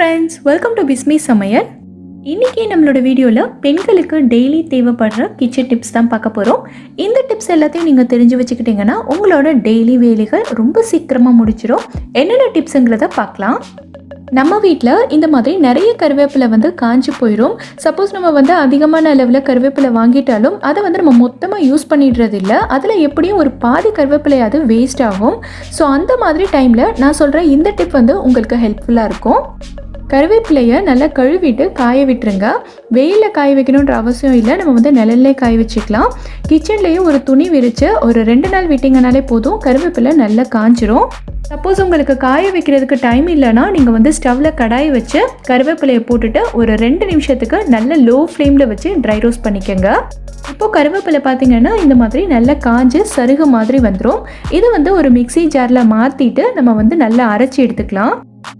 Friends welcome to Bismi சமையல் இன்றைக்கி நம்மளோட வீடியோவில் பெண்களுக்கு டெய்லி தேவைப்படுற கிச்சன் டிப்ஸ் தான் பார்க்க போகிறோம் இந்த டிப்ஸ் எல்லாத்தையும் நீங்கள் தெரிஞ்சு வச்சுக்கிட்டிங்கன்னா உங்களோட டெய்லி வேலைகள் ரொம்ப சீக்கிரமாக முடிச்சிடும் என்னென்ன டிப்ஸுங்கிறத பார்க்கலாம். நம்ம வீட்டில் இந்த மாதிரி நிறைய கருவேப்பிலை வந்து காஞ்சி போயிடும் சப்போஸ் நம்ம வந்து அதிகமான அளவில் கருவேப்பிலை வாங்கிட்டாலும் அதை வந்து நம்ம மொத்தமாக யூஸ் பண்ணிடுறது இல்லை. அதில் எப்படியும் ஒரு பாதி கருவேப்பிலையாவது வேஸ்ட் ஆகும். ஸோ அந்த மாதிரி டைமில் நான் சொல்கிற இந்த டிப் வந்து உங்களுக்கு ஹெல்ப்ஃபுல்லாக இருக்கும். கருவேப்பிலையை நல்லா கழுவிட்டு காய விட்டுருங்க. வெயிலில் காய வைக்கணுன்ற அவசியம் இல்லை. நம்ம வந்து நிழல்லே காய வச்சுக்கலாம். கிச்சன்லேயும் ஒரு துணி விரித்து ஒரு ரெண்டு நாள் விட்டிங்கனாலே போதும். கருவேப்பிலை நல்லா காஞ்சிரும். சப்போஸ் உங்களுக்கு காய வைக்கிறதுக்கு டைம் இல்லைன்னா நீங்கள் வந்து ஸ்டவ்வில் கடாய் வச்சு கருவேப்பிலையை போட்டுட்டு ஒரு ரெண்டு நிமிஷத்துக்கு நல்ல லோ ஃப்ளேமில் வச்சு ட்ரை ரோஸ்ட் பண்ணிக்கோங்க. இப்போ கருவேப்பிலை பார்த்தீங்கன்னா இந்த மாதிரி நல்லா காஞ்சு சருகு மாதிரி வந்துடும் இது வந்து ஒரு மிக்ஸி ஜாரில் மாற்றிட்டு நம்ம வந்து நல்லா அரைச்சி எடுத்துக்கலாம்.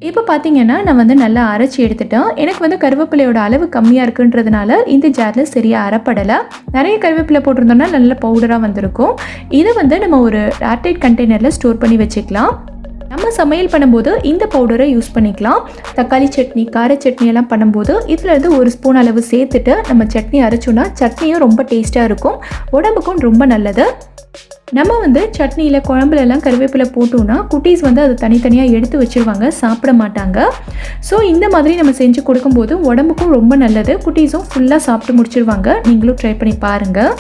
இப்போ பார்த்தீங்கன்னா நான் வந்து நல்லா அரைச்சி எடுத்துட்டேன். எனக்கு வந்து கருவேப்பிலையோட அளவு கம்மியாக இருக்குன்றதுனால இந்த ஜாரில் சரியாக அரைப்படலை. நிறைய கருவேப்பிலை போட்டிருந்தோம்னா நல்ல பவுடராக வந்திருக்கும். இதை வந்து நம்ம ஒரு ஏர்டைட் கண்டெய்னரில் ஸ்டோர் பண்ணி வச்சுக்கலாம். நம்ம சமையல் பண்ணும்போது இந்த பவுடரை யூஸ் பண்ணிக்கலாம். தக்காளி சட்னி கார சட்னி எல்லாம் பண்ணும்போது இதில் இருந்து ஒரு ஸ்பூன் அளவு சேர்த்துட்டு நம்ம சட்னி அரைச்சோன்னா சட்னியும் ரொம்ப டேஸ்ட்டாக இருக்கும். உடம்புக்கும் ரொம்ப நல்லது. நம்ம வந்து சட்னியில் குழம்புலலாம் கருவேப்பிலை போட்டோம்னா குட்டீஸ் வந்து அதை தனித்தனியாக எடுத்து வச்சுருவாங்க சாப்பிட மாட்டாங்க. ஸோ இந்த மாதிரி நம்ம செஞ்சு கொடுக்கும்போது உடம்புக்கும் ரொம்ப நல்லது. குட்டீஸும் ஃபுல்லாக சாப்பிட்டு முடிச்சிருவாங்க. நீங்களும் ட்ரை பண்ணி பாருங்கள்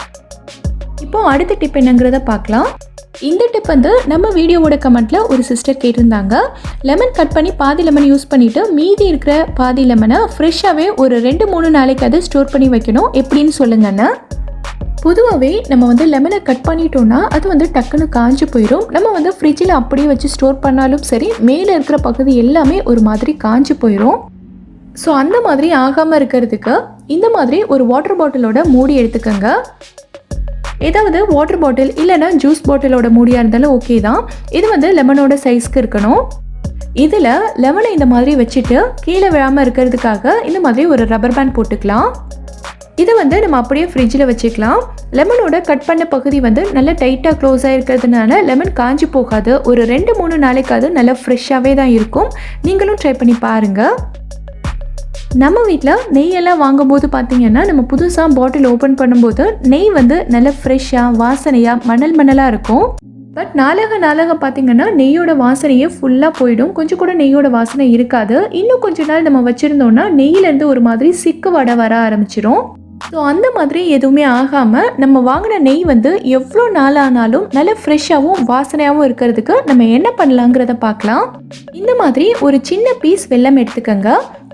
இப்போ அடுத்த டிப் என்னங்கிறத பார்க்கலாம். இந்த டிப் வந்து நம்ம வீடியோவோட கமெண்ட்டில் ஒரு சிஸ்டர் கேட்டிருந்தாங்க. லெமன் கட் பண்ணி பாதி லெமன் யூஸ் பண்ணிவிட்டு மீதி இருக்கிற பாதி லெமனை ஃப்ரெஷ்ஷாகவே ஒரு ரெண்டு மூணு நாளைக்கு அதை ஸ்டோர் பண்ணி வைக்கணும். எப்படின்னு சொல்லுங்கண்ணா. பொதுவாகவே நம்ம வந்து லெமனை கட் பண்ணிட்டோம்னா அது வந்து டக்குன்னு காஞ்சு போயிடும் நம்ம வந்து ஃப்ரிட்ஜில் அப்படியே வச்சு ஸ்டோர் பண்ணாலும் சரி மேலே இருக்கிற பகுதி எல்லாமே ஒரு மாதிரி காஞ்சு போயிடும் ஸோ அந்த மாதிரி ஆகாமல் இருக்கிறதுக்கு இந்த மாதிரி ஒரு வாட்டர் பாட்டிலோட மூடி எடுத்துக்கோங்க. ஏதாவது வாட்டர் பாட்டில் இல்லைன்னா ஜூஸ் பாட்டிலோட மூடியாக இருந்தாலும் ஓகே தான். இது வந்து லெமனோட சைஸ்க்கு இருக்கணும். இதில் லெமனை இந்த மாதிரி வச்சுட்டு கீழே விழாமல் இருக்கிறதுக்காக இந்த மாதிரி ஒரு ரப்பர் பேண்ட் போட்டுக்கலாம். இதை வந்து நம்ம அப்படியே ஃப்ரிட்ஜில் வச்சுக்கலாம். லெமனோட கட் பண்ண பகுதி வந்து நல்லா டைட்டாக க்ளோஸ் ஆகிருக்கிறதுனால லெமன் காஞ்சி போகாது. ஒரு ரெண்டு மூணு நாளைக்காவது நல்லா ஃப்ரெஷ்ஷாகவே தான் இருக்கும். நீங்களும் ட்ரை பண்ணி பாருங்கள் நம்ம வீட்டில் நெய்யெல்லாம் வாங்கும்போது பார்த்தீங்கன்னா நம்ம புதுசாக பாட்டில் ஓப்பன் பண்ணும்போது நெய் வந்து நல்லா ஃப்ரெஷ்ஷாக வாசனையாக மணல் மணலாக இருக்கும். பட் நாளக நாளாக பார்த்தீங்கன்னா நெய்யோட வாசனையே ஃபுல்லாக போயிடும். கொஞ்சம் கூட நெய்யோட வாசனை இருக்காது. இன்னும் கொஞ்ச நாள் நம்ம வச்சுருந்தோம்னா நெய்யிலேருந்து ஒரு மாதிரி சிக்கு வடை வர ஆரம்பிச்சிடும் ஸோ அந்த மாதிரி எதுவுமே ஆகாமல் நம்ம வாங்கின நெய் வந்து எவ்வளோ நாள் ஆனாலும் நல்ல ஃப்ரெஷ்ஷாகவும் வாசனையாகவும் இருக்கிறதுக்கு நம்ம என்ன பண்ணலாங்கிறத பார்க்கலாம். இந்த மாதிரி ஒரு சின்ன பீஸ் வெல்லம் எடுத்துக்கோங்க.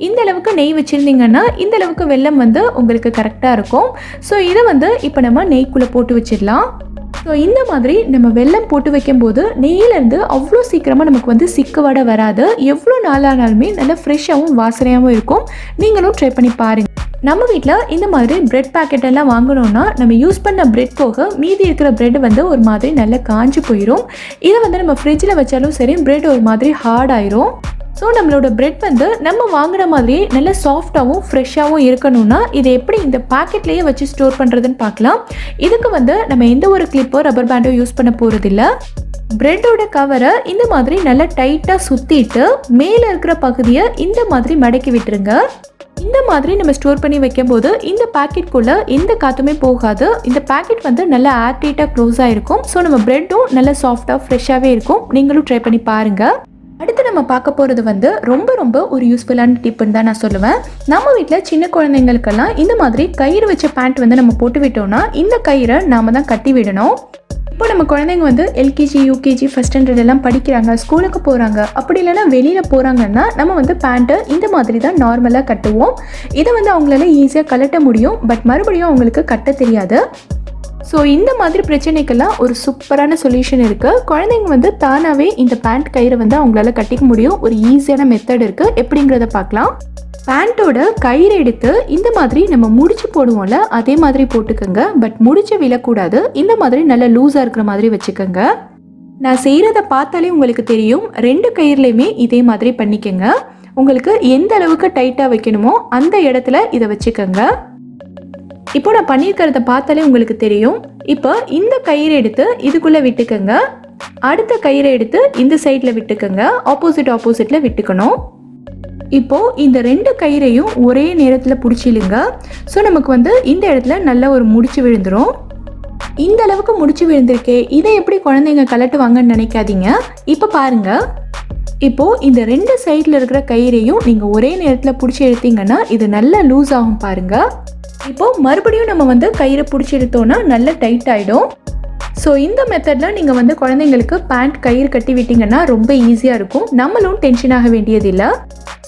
இந்த அளவுக்கு நெய் வச்சுருந்தீங்கன்னா இந்த அளவுக்கு வெல்லம் வந்து உங்களுக்கு கரெக்டாக இருக்கும். ஸோ இதை வந்து இப்போ நம்ம நெய்க்குள்ளே போட்டு வச்சிடலாம். ஸோ இந்த மாதிரி நம்ம வெல்லம் போட்டு வைக்கும்போது நெய்யிலேருந்து அவ்வளோ சீக்கிரமாக நமக்கு வந்து சிக்கு வடை வராது. எவ்வளோ நாளானாலுமே நல்லா ஃப்ரெஷ்ஷாகவும் வாசனையாகவும் இருக்கும். நீங்களும் ட்ரை பண்ணி பாருங்கள் நம்ம வீட்டில் இந்த மாதிரி பிரெட் பேக்கெட் எல்லாம் வாங்கணும்னா நம்ம யூஸ் பண்ண பிரெட் போக மீதி இருக்கிற பிரெட் வந்து ஒரு மாதிரி நல்லா காஞ்சி போயிடும் இதை வந்து நம்ம ஃப்ரிட்ஜில் வச்சாலும் சரி பிரெட் ஒரு மாதிரி ஹார்ட் ஆயிரும். ஸோ நம்மளோட பிரெட் வந்து நம்ம வாங்குற மாதிரியே நல்ல சாஃப்டாகவும் ஃப்ரெஷ்ஷாகவும் இருக்கணும்னா இதை எப்படி இந்த பாக்கெட்லேயே வச்சு ஸ்டோர் பண்ணுறதுன்னு பார்க்கலாம். இதுக்கு வந்து நம்ம எந்த ஒரு கிளிப்போ ரப்பர் பேண்டோ யூஸ் பண்ண போகிறதில்ல பிரெட்டோட கவரை இந்த மாதிரி நல்லா டைட்டாக சுற்றிட்டு மேலே இருக்கிற பகுதியை இந்த மாதிரி மடக்கி விட்டுருங்க. இந்த மாதிரி நம்ம ஸ்டோர் பண்ணி வைக்கும்போது இந்த பேக்கெட்குள்ளே எந்த காற்றுமே போகாது. இந்த பேக்கெட் வந்து நல்லா ஏர்டைட்டாக க்ளோஸ் ஆகிருக்கும் ஸோ நம்ம ப்ரெட்டும் நல்லா சாஃப்டாக ஃப்ரெஷ்ஷாகவே இருக்கும். நீங்களும் ட்ரை பண்ணி பாருங்கள் அடுத்து நம்ம பார்க்க போகிறது வந்து ரொம்ப ரொம்ப ஒரு யூஸ்ஃபுல்லான டிப்புன்னு தான் நான் சொல்லுவேன். நம்ம வீட்டில் சின்ன குழந்தைங்களுக்கெல்லாம் இந்த மாதிரி கயிறு வச்ச பேண்ட் வந்து நம்ம போட்டு விட்டோம்னா இந்த கயிறை நாம தான் கட்டி விடணும். இப்போ நம்ம குழந்தைங்க வந்து எல்கேஜி யூகேஜி ஃபஸ்ட் ஸ்டாண்டர்ட் எல்லாம் படிக்கிறாங்க ஸ்கூலுக்கு போகிறாங்க அப்படி இல்லைன்னா வெளியில் போகிறாங்கன்னா நம்ம வந்து பேண்ட்டை இந்த மாதிரி தான் நார்மலாக கட்டுவோம். இதை வந்து அவங்களால ஈஸியாக கலட்ட முடியும். பட் மறுபடியும் அவங்களுக்கு கட்ட தெரியாது. ஸோ இந்த மாதிரி பிரச்சனைக்கெல்லாம் ஒரு சூப்பரான சொல்யூஷன் இருக்குது குழந்தைங்க வந்து தானாகவே இந்த பேண்ட் கயிறை வந்து அவங்களால கட்டிக்க முடியும். ஒரு ஈஸியான மெத்தட் இருக்குது எப்படிங்கிறத பார்க்கலாம். பேண்ட்டோட கயிறு எடுத்து இந்த மாதிரி நம்ம முடிச்சு போடுவோம்ல அதே மாதிரி போட்டுக்கோங்க. பட் முடிச்சு விழக்கூடாது. இந்த மாதிரி நல்லா லூஸாக இருக்கிற மாதிரி வச்சுக்கோங்க. நான் செய்கிறத பார்த்தாலே உங்களுக்கு தெரியும். ரெண்டு கயிறுலையுமே இதே மாதிரி பண்ணிக்கோங்க. உங்களுக்கு எந்த அளவுக்கு டைட்டாக வைக்கணுமோ அந்த இடத்துல இதை வச்சுக்கோங்க. இப்போ நான் பண்ணியிருக்கிறத பார்த்தாலே உங்களுக்கு தெரியும். இப்போ இந்த கயிறு எடுத்து இதுக்குள்ளே விட்டுக்கோங்க. அடுத்த கயிறை எடுத்து இந்த சைடில் விட்டுக்கோங்க. ஆப்போசிட் ஆப்போசிட்டில் விட்டுக்கணும். இப்போது இந்த ரெண்டு கயிறையும் ஒரே நேரத்தில் பிடிச்சிலுங்க ஸோ நமக்கு வந்து இந்த இடத்துல நல்ல ஒரு முடிச்சு விழுந்துடும் இந்த அளவுக்கு முடிச்சு விழுந்திருக்கே. இதை எப்படி குழந்தைங்க கலட்டுவாங்கன்னு நினைக்காதீங்க. இப்போ பாருங்க. இப்போ இந்த ரெண்டு சைடில் இருக்கிற கயிறையும் நீங்கள் ஒரே நேரத்தில் பிடிச்சி எடுத்தீங்கன்னா இது நல்லா லூஸ் ஆகும் பாருங்கள் இப்போ மறுபடியும் நம்ம வந்து கயிறு பிடிச்சி எடுத்தோம்னா நல்லா டைட் ஆகிடும் ஸோ இந்த மெத்தடில் நீங்கள் வந்து குழந்தைங்களுக்கு பேண்ட் கயிறு கட்டி விட்டீங்கன்னா ரொம்ப ஈஸியாக இருக்கும். நம்மளும் டென்ஷன் ஆக வேண்டியதில்லை.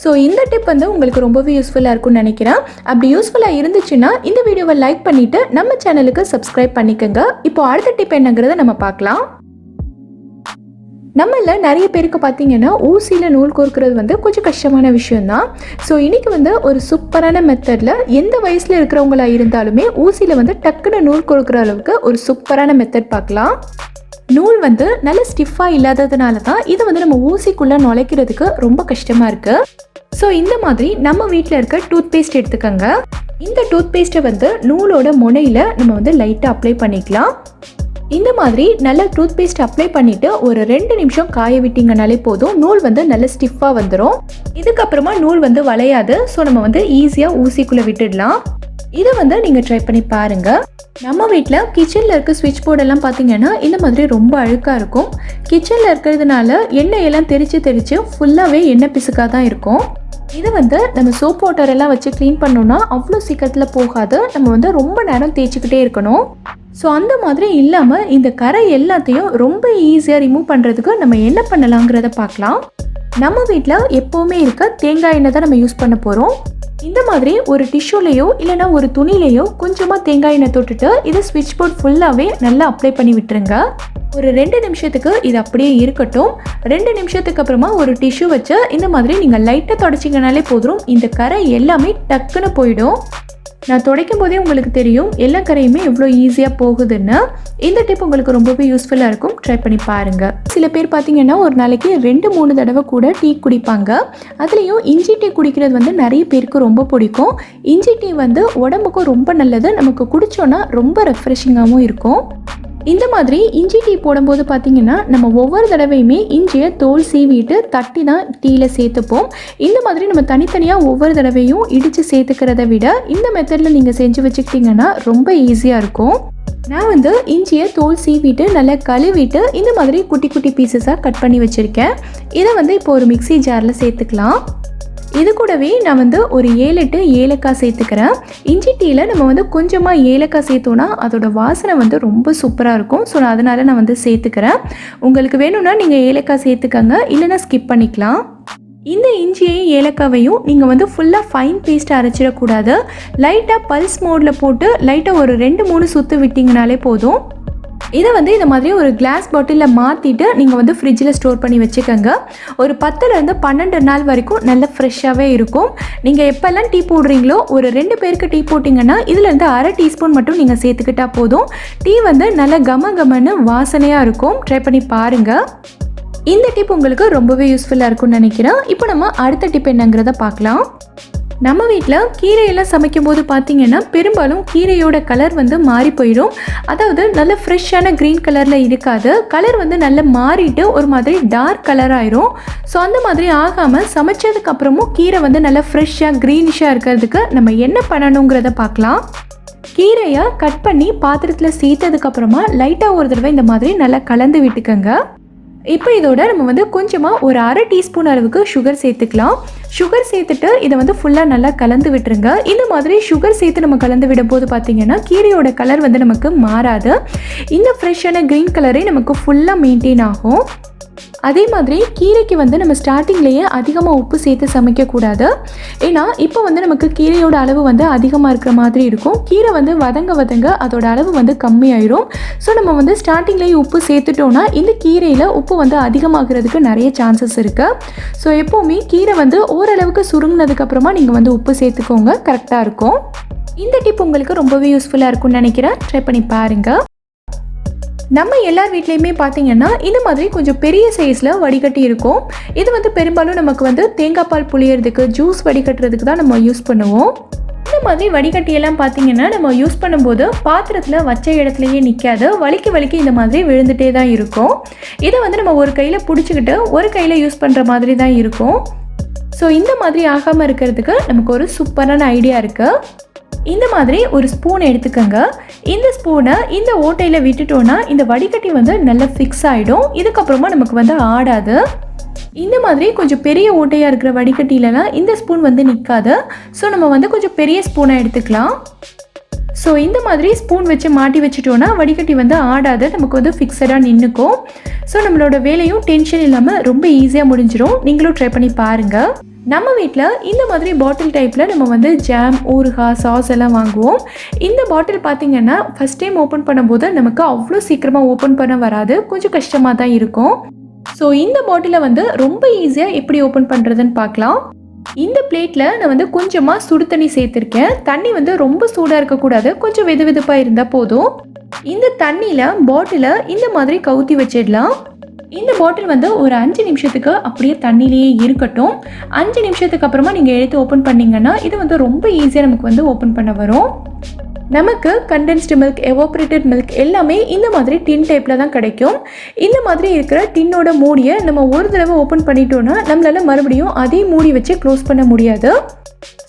ஸோ இந்த டிப் வந்து உங்களுக்கு ரொம்பவே யூஸ்ஃபுல்லாக இருக்கும்னு நினைக்கிறேன். அப்படி யூஸ்ஃபுல்லாக இருந்துச்சுன்னா இந்த வீடியோவை லைக் பண்ணிவிட்டு நம்ம சேனலுக்கு சப்ஸ்கிரைப் பண்ணிக்கோங்க. இப்போ அடுத்த டிப் என்னங்கிறத நம்ம பார்க்கலாம். நம்மள நிறைய பேருக்கு பார்த்தீங்கன்னா ஊசியில் நூல் கோர்க்கிறது வந்து கொஞ்சம் கஷ்டமான விஷயம்தான். ஸோ இன்றைக்கி வந்து ஒரு சூப்பரான மெத்தடில் எந்த வயசில் இருக்கிறவங்களா இருந்தாலுமே ஊசியில் வந்து டக்குன்னு நூல் கொடுக்குற அளவுக்கு ஒரு சூப்பரான மெத்தட் பார்க்கலாம். நூல் வந்து நல்ல ஸ்டிஃபாக இல்லாததுனால தான் இதை வந்து நம்ம ஊசிக்குள்ளே நுழைக்கிறதுக்கு ரொம்ப கஷ்டமாக இருக்குது ஸோ இந்த மாதிரி நம்ம வீட்டில் இருக்க டூத் பேஸ்ட் எடுத்துக்கோங்க. இந்த டூத் பேஸ்ட்டை வந்து நூலோட முனையில் நம்ம வந்து லைட்டாக அப்ளை பண்ணிக்கலாம். இந்த மாதிரி நல்ல டூத் பேஸ்ட் அப்ளை பண்ணிட்டு ஒரு ரெண்டு நிமிஷம் காய விட்டீங்கனாலே போதும். நூல் வந்து நல்ல ஸ்டிஃபாக வந்துடும் இதுக்கப்புறமா நூல் வந்து வளையாது. ஸோ நம்ம வந்து ஈஸியாக ஊசிக்குள்ளே விட்டுடலாம். இதை வந்து நீங்கள் ட்ரை பண்ணி பாருங்க. நம்ம வீட்டில் கிச்சனில் இருக்க சுவிட்ச் போர்டெல்லாம் பார்த்தீங்கன்னா இந்த மாதிரி ரொம்ப அழுக்காக இருக்கும். கிச்சனில் இருக்கிறதுனால எண்ணெயெல்லாம் தெரித்து தெரித்து ஃபுல்லாகவே எண்ணெய் பிசுக்காக தான் இருக்கும். இது வந்து நம்ம சோப் வாட்டர் எல்லாம் வச்சு க்ளீன் பண்ணோம்னா அவ்வளோ சீக்கிரத்தில் போகாது. நம்ம வந்து ரொம்ப நேரம் தேய்ச்சிக்கிட்டே இருக்கணும். ஸோ அந்த மாதிரி இல்லாமல் இந்த கரை எல்லாத்தையும் ரொம்ப ஈஸியாக ரிமூவ் பண்ணுறதுக்கு நம்ம என்ன பண்ணலாங்கிறத பார்க்கலாம். நம்ம வீட்டில் எப்போவுமே இருக்க தேங்காய் எண்ணெய் தான் நம்ம யூஸ் பண்ண போகிறோம் இந்த மாதிரி ஒரு டிஷ்யூலேயோ இல்லைனா ஒரு துணிலேயோ கொஞ்சமாக தேங்காய் எண்ணெய் தொட்டுட்டு இதை ஸ்விட்ச் போர்ட் ஃபுல்லாகவே நல்லா அப்ளை பண்ணி விட்டுருங்க. ஒரு ரெண்டு நிமிஷத்துக்கு இது அப்படியே இருக்கட்டும். ரெண்டு நிமிஷத்துக்கு அப்புறமா ஒரு டிஷ்யூ வச்சு இந்த மாதிரி நீங்கள் லைட்டாக தொடச்சிங்கனாலே போதும். இந்த கரை எல்லாமே டக்குன்னு போயிடும். நான் துடைக்கும் போதே உங்களுக்கு தெரியும் எல்லா கரையுமே எவ்வளோ ஈஸியாக போகுதுன்னு. இந்த டிப் உங்களுக்கு ரொம்பவே யூஸ்ஃபுல்லாக இருக்கும். ட்ரை பண்ணி பாருங்கள் சில பேர் பார்த்தீங்கன்னா ஒரு நாளைக்கு ரெண்டு மூணு தடவை கூட டீ குடிப்பாங்க. அதுலேயும் இஞ்சி டீ குடிக்கிறது வந்து நிறைய பேருக்கு ரொம்ப பிடிக்கும். இஞ்சி டீ வந்து உடம்புக்கும் ரொம்ப நல்லது. நமக்கு குடித்தோன்னா ரொம்ப ரெஃப்ரெஷிங்காகவும் இருக்கும். இந்த மாதிரி இஞ்சி டீ போடும்போது பார்த்தீங்கன்னா நம்ம ஒவ்வொரு தடவையுமே இஞ்சியை தோல் சீவிட்டு தட்டி தான் டீயில் சேர்த்துப்போம். இந்த மாதிரி நம்ம தனித்தனியாக ஒவ்வொரு தடவையும் இடித்து சேர்த்துக்கிறத விட இந்த மெத்தடில் நீங்கள் செஞ்சு வச்சுக்கிட்டிங்கன்னா ரொம்ப ஈஸியாக இருக்கும். நான் வந்து இஞ்சியை தோல் சீவிட்டு நல்லா கழுவிட்டு இந்த மாதிரி குட்டி குட்டி பீசஸாக கட் பண்ணி வச்சுருக்கேன். இதை வந்து இப்போ ஒரு மிக்சி ஜாரில் சேர்த்துக்கலாம். இது கூடவே நான் வந்து ஒரு ஏழு எட்டு ஏலக்காய் சேர்த்துக்கிறேன். இஞ்சி டீயில் நம்ம வந்து கொஞ்சமாக ஏலக்காய் சேர்த்தோன்னா அதோட வாசனை வந்து ரொம்ப சூப்பராக இருக்கும். ஸோ நான் அதனால் நான் வந்து சேர்த்துக்கிறேன். உங்களுக்கு வேணும்னா நீங்கள் ஏலக்காய் சேர்த்துக்கங்க. இல்லைன்னா ஸ்கிப் பண்ணிக்கலாம். இந்த இஞ்சியையும் ஏலக்காவையும் நீங்கள் வந்து ஃபுல்லாக ஃபைன் பேஸ்ட்டாக அரைச்சிடக்கூடாது. லைட்டாக பல்ஸ் மோடில் போட்டு லைட்டாக ஒரு ரெண்டு மூணு சுற்று விட்டிங்கனாலே போதும். இதை வந்து இந்த மாதிரி ஒரு கிளாஸ் பாட்டிலில் மாற்றிட்டு நீங்கள் வந்து ஃப்ரிட்ஜில் ஸ்டோர் பண்ணி வச்சுக்கோங்க. ஒரு பத்துலேருந்து பன்னெண்டு நாள் வரைக்கும் நல்ல ஃப்ரெஷ்ஷாகவே இருக்கும். நீங்கள் எப்போல்லாம் டீ போடுறீங்களோ ஒரு ரெண்டு பேருக்கு டீ போட்டிங்கன்னா இதுலேருந்து அரை டீஸ்பூன் மட்டும் நீங்கள் சேர்த்துக்கிட்டா போதும். டீ வந்து நல்ல கம கமன்னு வாசனையாக இருக்கும். ட்ரை பண்ணி பாருங்கள் இந்த டிப் உங்களுக்கு ரொம்பவே யூஸ்ஃபுல்லாக இருக்கும்னு நினைக்கிறேன். இப்போ நம்ம அடுத்த டிப் என்னங்கிறத பார்க்கலாம். நம்ம வீட்டில் கீரையெல்லாம் சமைக்கும் போது பார்த்தீங்கன்னா பெரும்பாலும் கீரையோட கலர் வந்து மாறி போயிடும். அதாவது நல்ல ஃப்ரெஷ்ஷான க்ரீன் கலரில் இருக்காது. கலர் வந்து நல்லா மாறிட்டு ஒரு மாதிரி டார்க் கலர் ஆயிரும். ஸோ அந்த மாதிரி ஆகாமல் சமைச்சதுக்கு அப்புறமும் கீரை வந்து நல்லா ஃப்ரெஷ்ஷாக க்ரீனிஷாக இருக்கிறதுக்கு நம்ம என்ன பண்ணணுங்கிறத பார்க்கலாம் கீரையை கட் பண்ணி பாத்திரத்தில் சேர்த்ததுக்கப்புறமா லைட்டாக ஒரு தடவை இந்த மாதிரி நல்லா கலந்து விட்டுக்கோங்க. இப்போ இதோட நம்ம வந்து கொஞ்சமாக ஒரு அரை டீஸ்பூன் அளவுக்கு சுகர் சேர்த்துக்கலாம். சுகர் சேர்த்துட்டு இதை வந்து ஃபுல்லாக நல்லா கலந்து விட்டுருங்க. இந்த மாதிரி சுகர் சேர்த்து நம்ம கலந்து விடும்போது பார்த்தீங்கன்னா கீரையோட கலர் வந்து நமக்கு மாறாது. இந்த ஃப்ரெஷ்ஷான க்ரீன் கலரே நமக்கு ஃபுல்லாக மெயின்டைன் ஆகும். அதே மாதிரி கீரைக்கு வந்து நம்ம ஸ்டார்டிங்லேயே அதிகமாக உப்பு சேர்த்து சமைக்கக்கூடாது. ஏன்னா இப்போ வந்து நமக்கு கீரையோட அளவு வந்து அதிகமாக இருக்கிற மாதிரி இருக்கும். கீரை வந்து வதங்க வதங்க அதோட அளவு வந்து கம்மியாயிரும். ஸோ நம்ம வந்து ஸ்டார்டிங்லேயே உப்பு சேர்த்துட்டோன்னா இந்த கீரையில் உப்பு வந்து அதிகமாகிறதுக்கு நிறைய சான்சஸ் இருக்குது ஸோ எப்போவுமே கீரை வந்து ஓரளவுக்கு சுருங்கினதுக்கப்புறமா நீங்கள் வந்து உப்பு சேர்த்துக்கோங்க. கரெக்டாக இருக்கும். இந்த டிப் உங்களுக்கு ரொம்பவே யூஸ்ஃபுல்லாக இருக்கும்னு நினைக்கிறேன். ட்ரை பண்ணி பாருங்கள் நம்ம எல்லார் வீட்லேயுமே பார்த்தீங்கன்னா இந்த மாதிரி கொஞ்சம் பெரிய சைஸில் வடிகட்டி இருக்கும். இது வந்து பெரும்பாலும் நமக்கு வந்து தேங்காய் பால் புளியறதுக்கு ஜூஸ் வடிகட்டுறதுக்கு தான் நம்ம யூஸ் பண்ணுவோம். இந்த மாதிரி வடிகட்டியெல்லாம் பார்த்தீங்கன்னா நம்ம யூஸ் பண்ணும்போது பாத்திரத்தில் வச்ச இடத்துலையே நிற்காது வலிக்கு வலிக்கு இந்த மாதிரி விழுந்துட்டே தான் இருக்கும். இதை வந்து நம்ம ஒரு கையில் பிடிச்சிக்கிட்டு ஒரு கையில் யூஸ் பண்ணுற மாதிரி தான் இருக்கும். ஸோ இந்த மாதிரி ஆகாமல் இருக்கிறதுக்கு நமக்கு ஒரு சூப்பரான ஐடியா இருக்குது இந்த மாதிரி ஒரு ஸ்பூன் எடுத்துக்கோங்க. இந்த ஸ்பூனை இந்த ஓட்டையில் விட்டுட்டோன்னா இந்த வடிகட்டி வந்து நல்லா ஃபிக்ஸ் ஆகிடும் இதுக்கப்புறமா நமக்கு வந்து ஆடாது. இந்த மாதிரி கொஞ்சம் பெரிய ஓட்டையாக இருக்கிற வடிகட்டிலலாம் இந்த ஸ்பூன் வந்து நிற்காது ஸோ நம்ம வந்து கொஞ்சம் பெரிய ஸ்பூனை எடுத்துக்கலாம். ஸோ இந்த மாதிரி ஸ்பூன் வச்சு மாட்டி வச்சுட்டோன்னா வடிகட்டி வந்து ஆடாது. நமக்கு வந்து ஃபிக்ஸடாக நின்றுக்கும் ஸோ நம்மளோட வேலையும் டென்ஷன் இல்லாமல் ரொம்ப ஈஸியாக முடிஞ்சிடும் நீங்களும் ட்ரை பண்ணி பாருங்கள் நம்ம வீட்டில் இந்த மாதிரி பாட்டில் டைப்பில் நம்ம வந்து ஜாம் ஊறுகாய் சாஸ் எல்லாம் வாங்குவோம். இந்த பாட்டில் பார்த்திங்கன்னா ஃபஸ்ட் டைம் ஓப்பன் பண்ணும்போது நமக்கு அவ்வளோ சீக்கிரமாக ஓப்பன் பண்ண வராது. கொஞ்சம் கஷ்டமாக தான் இருக்கும். ஸோ இந்த பாட்டிலை வந்து ரொம்ப ஈஸியாக எப்படி ஓப்பன் பண்ணுறதுன்னு பார்க்கலாம் இந்த பிளேட்டில் நான் வந்து கொஞ்சமாக சுடு தண்ணி சேர்த்துருக்கேன். தண்ணி வந்து ரொம்ப சூடாக இருக்கக்கூடாது. கொஞ்சம் வெது வெதுப்பாக இருந்தால் போதும். இந்த தண்ணியில் பாட்டிலை இந்த மாதிரி கவுத்தி வச்சிடலாம். இந்த பாட்டில் வந்து ஒரு அஞ்சு நிமிஷத்துக்கு அப்படியே தண்ணியிலேயே இருக்கட்டும். அஞ்சு நிமிஷத்துக்கு அப்புறமா நீங்கள் எடுத்து ஓப்பன் பண்ணிங்கன்னா இது வந்து ரொம்ப ஈஸியாக நமக்கு வந்து ஓப்பன் பண்ண வரும். நமக்கு கண்டென்ஸ்டு மில்க் எவாப்ரேட்டட் மில்க் எல்லாமே இந்த மாதிரி டின் டைப்பில் தான் கிடைக்கும். இந்த மாதிரி இருக்கிற டின்னோட மூடியை நம்ம ஒரு தடவை ஓப்பன் பண்ணிட்டோன்னா நம்மளால் மறுபடியும் அதே மூடி வச்சு க்ளோஸ் பண்ண முடியாது.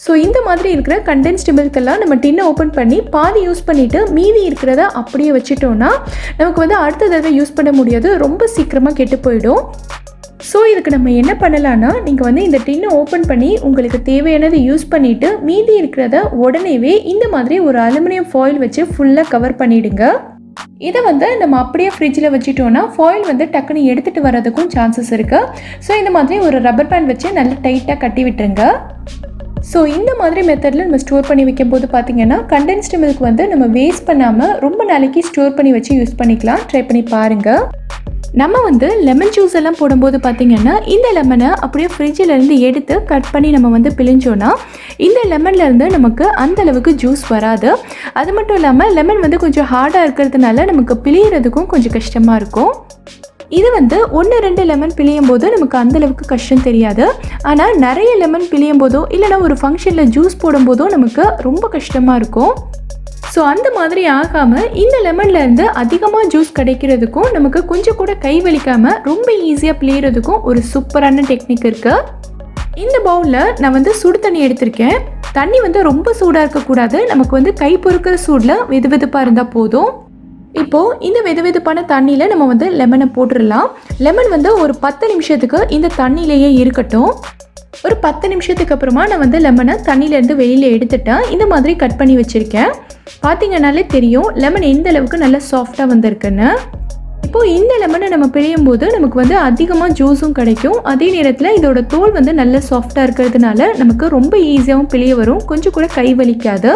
ஸோ இந்த மாதிரி இருக்கிற கண்டென்ஸ்டு மில்க் எல்லாம் நம்ம டின்னை ஓப்பன் பண்ணி பாதி யூஸ் பண்ணிவிட்டு மீதி இருக்கிறத அப்படியே வச்சுட்டோன்னா நமக்கு வந்து அடுத்த தடவை யூஸ் பண்ண முடியாது. ரொம்ப சீக்கிரமாக கெட்டு போயிடும். ஸோ இதுக்கு நம்ம என்ன பண்ணலான்னா நீங்கள் வந்து இந்த டின்னை ஓப்பன் பண்ணி உங்களுக்கு தேவையானதை யூஸ் பண்ணிவிட்டு மீதி இருக்கிறத உடனேவே இந்த மாதிரி ஒரு அலுமினியம் ஃபாயில் வச்சு ஃபுல்லாக கவர் பண்ணிவிடுங்க இதை வந்து நம்ம அப்படியே ஃப்ரிட்ஜில் வச்சுட்டோன்னா ஃபாயில் வந்து டக்குன்னு எடுத்துகிட்டு வர்றதுக்கும் சான்சஸ் இருக்குது ஸோ இந்த மாதிரி ஒரு ரப்பர் பேண்ட் வச்சு நல்லா டைட்டாக கட்டி விட்டுருங்க. ஸோ இந்த மாதிரி மெத்தடில் நம்ம ஸ்டோர் பண்ணி வைக்கும் போது பார்த்தீங்கன்னா கண்டென்ஸ்டு மில்க் வந்து நம்ம வேஸ்ட் பண்ணாமல் ரொம்ப நாளைக்கு ஸ்டோர் பண்ணி வச்சு யூஸ் பண்ணிக்கலாம். ட்ரை பண்ணி பாருங்கள் நம்ம வந்து லெமன் ஜூஸ் எல்லாம் போடும்போது பார்த்திங்கன்னா இந்த லெமனை அப்படியே ஃப்ரிட்ஜிலேருந்து எடுத்து கட் பண்ணி நம்ம வந்து பிழிஞ்சோன்னா இந்த லெமன்லேருந்து நமக்கு அந்த அளவுக்கு ஜூஸ் வராது. அது மட்டும் இல்லாமல் லெமன் வந்து கொஞ்சம் ஹார்டாக இருக்கிறதுனால நமக்கு பிழியறதுக்கும் கொஞ்சம் கஷ்டமாக இருக்கும். இது வந்து ஒன்று ரெண்டு லெமன் பிழியும் போது நமக்கு அந்தளவுக்கு கஷ்டம் தெரியாது. ஆனால் நிறைய லெமன் பிழியும் போதோ இல்லைனா ஒரு ஃபங்க்ஷனில் ஜூஸ் போடும்போதோ நமக்கு ரொம்ப கஷ்டமாக இருக்கும். ஸோ அந்த மாதிரி ஆகாமல் இந்த லெமன்லேருந்து அதிகமாக ஜூஸ் கிடைக்கிறதுக்கும் நமக்கு கொஞ்சம் கூட கை வலிக்காமல் ரொம்ப ஈஸியாக பிழியறதுக்கும் ஒரு சூப்பரான டெக்னிக் இருக்குது இந்த பவுலில் நான் வந்து சுடு தண்ணி எடுத்திருக்கேன். தண்ணி வந்து ரொம்ப சூடாக இருக்கக்கூடாது நமக்கு வந்து கை பொறுக்கிற சூடில் வெது வெதுப்பாக இருந்தால் போதும். இப்போது இந்த வெது வெதுப்பான தண்ணியில் நம்ம வந்து லெமனை போட்டுடலாம் லெமன் வந்து ஒரு பத்து நிமிஷத்துக்கு இந்த தண்ணியிலேயே இருக்கட்டும். ஒரு பத்து நிமிஷத்துக்கு அப்புறமா நான் வந்து லெமனை தண்ணியிலேருந்து வெளியில் எடுத்துட்டேன் இந்த மாதிரி கட் பண்ணி வச்சுருக்கேன். பார்த்தீங்கன்னாலே தெரியும் லெமன் எந்த அளவுக்கு நல்லா சாஃப்டாக வந்திருக்குன்னு. இப்போது இந்த லெமனை நம்ம பிழியும் போது நமக்கு வந்து அதிகமாக ஜூஸும் கிடைக்கும். அதே நேரத்தில் இதோட தோல் வந்து நல்ல சாஃப்டாக இருக்கிறதுனால நமக்கு ரொம்ப ஈஸியாகவும் பிழிய வரும். கொஞ்சம் கூட கை வலிக்காது.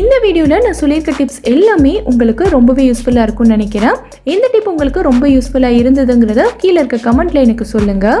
இந்த வீடியோவில் நான் சொல்லியிருக்க டிப்ஸ் எல்லாமே உங்களுக்கு ரொம்பவே யூஸ்ஃபுல்லாக இருக்கும்னு நினைக்கிறேன். எந்த டிப் உங்களுக்கு ரொம்ப யூஸ்ஃபுல்லாக இருந்ததுங்கிறத கீழே இருக்க கமெண்ட்டில் எனக்கு சொல்லுங்கள்